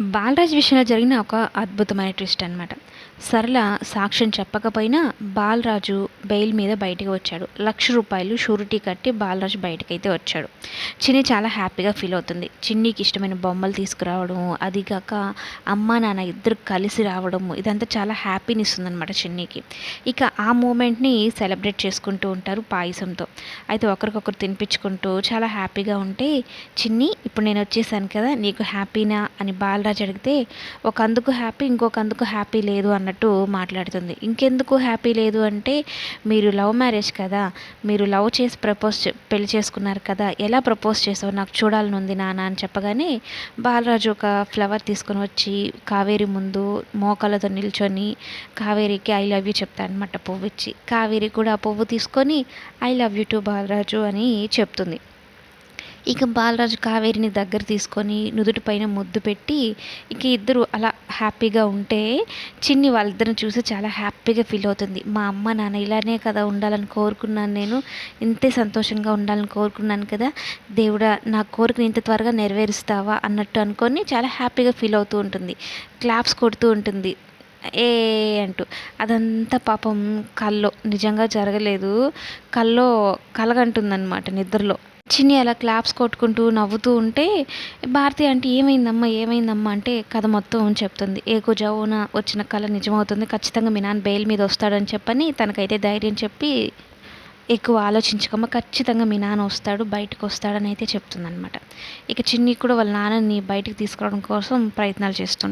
బాలరాజ్ విషయంలో జరిగిన ఒక అద్భుతమైన ట్విస్ట్ అనమాట సరళ సాక్ష్యం చెప్పకపోయినా బాలరాజు బెయిల్ మీద బయటికి వచ్చాడు. లక్ష రూపాయలు షూరిటీ కట్టి బాలరాజు బయటకైతే వచ్చాడు. చిన్ని చాలా హ్యాపీగా ఫీల్ అవుతుంది. చిన్నికి ఇష్టమైన బొమ్మలు తీసుకురావడం అది కాక అమ్మ నాన్న ఇద్దరు కలిసి రావడం ఇదంతా చాలా హ్యాపీని ఇస్తుంది అనమాట చిన్నికి. ఇక ఆ మూమెంట్ని సెలబ్రేట్ చేసుకుంటూ ఉంటారు పాయసంతో. అయితే ఒకరికొకరు తినిపించుకుంటూ చాలా హ్యాపీగా ఉంటే చిన్ని ఇప్పుడు నేను వచ్చేసాను కదా నీకు హ్యాపీనా? అని బాలరాజు జరిగితే ఒక అందుకు హ్యాపీ ఇంకొక అందుకు హ్యాపీ లేదు అన్నట్టు మాట్లాడుతుంది. ఇంకెందుకు హ్యాపీ లేదు అంటే మీరు లవ్ మ్యారేజ్ కదా మీరు లవ్ చేసి ప్రపోజ్ పెళ్ళి చేసుకున్నారు కదా ఎలా ప్రపోజ్ చేసావు నాకు చూడాలని ఉంది నాన్న అని చెప్పగానే బాలరాజు ఒక ఫ్లవర్ తీసుకొని వచ్చి కావేరి ముందు మోకాలతో నిల్చొని కావేరికి ఐ లవ్ యూ చెప్తానమాట అనమాట పువ్వు ఇచ్చి. కావేరి కూడా ఆ పువ్వు తీసుకొని I love you to Balaraju అని చెప్తుంది. ఇక బాలరాజు కావేరిని దగ్గర తీసుకొని నుదుటి పైన ముద్దు పెట్టి ఇక ఇద్దరు అలా హ్యాపీగా ఉంటే చిన్ని వాళ్ళిద్దరిని చూసి చాలా హ్యాపీగా ఫీల్ అవుతుంది. మా అమ్మ నాన్న ఇలానే కదా ఉండాలని కోరుకున్నాను నేను. ఇంతే సంతోషంగా ఉండాలని కోరుకున్నాను కదా. దేవుడా నా కోరికను ఇంత త్వరగా నెరవేరుస్తావా అన్నట్టు అనుకొని చాలా హ్యాపీగా ఫీల్ అవుతూ ఉంటుంది. క్లాప్స్ కొడుతూ ఉంటుంది. ఏ అంటూ. అదంతా పాపం కల్లో. నిజంగా జరగలేదు. కల్లో కలగంటుందన్నమాట నిద్రలో. చిన్ని అలా క్లాప్స్ కొట్టుకుంటూ నవ్వుతూ ఉంటే భారతి అంటే ఏమైందమ్మా ఏమైందమ్మా? అంటే కథ మొత్తం చెప్తుంది. ఏ కుజావున వచ్చిన కళ నిజమవుతుంది. ఖచ్చితంగా మీ నాన్న బెయిల్ మీద వస్తాడని చెప్పని తనకైతే ధైర్యం చెప్పి ఎక్కువ ఆలోచించకమ్మా. ఖచ్చితంగా మీ నాన్న వస్తాడు బయటకు వస్తాడని అయితే చెప్తుంది అనమాట ఇక చిన్ని కూడా వాళ్ళ నాన్నని బయటకు తీసుకురావడం కోసం ప్రయత్నాలు చేస్తుంది.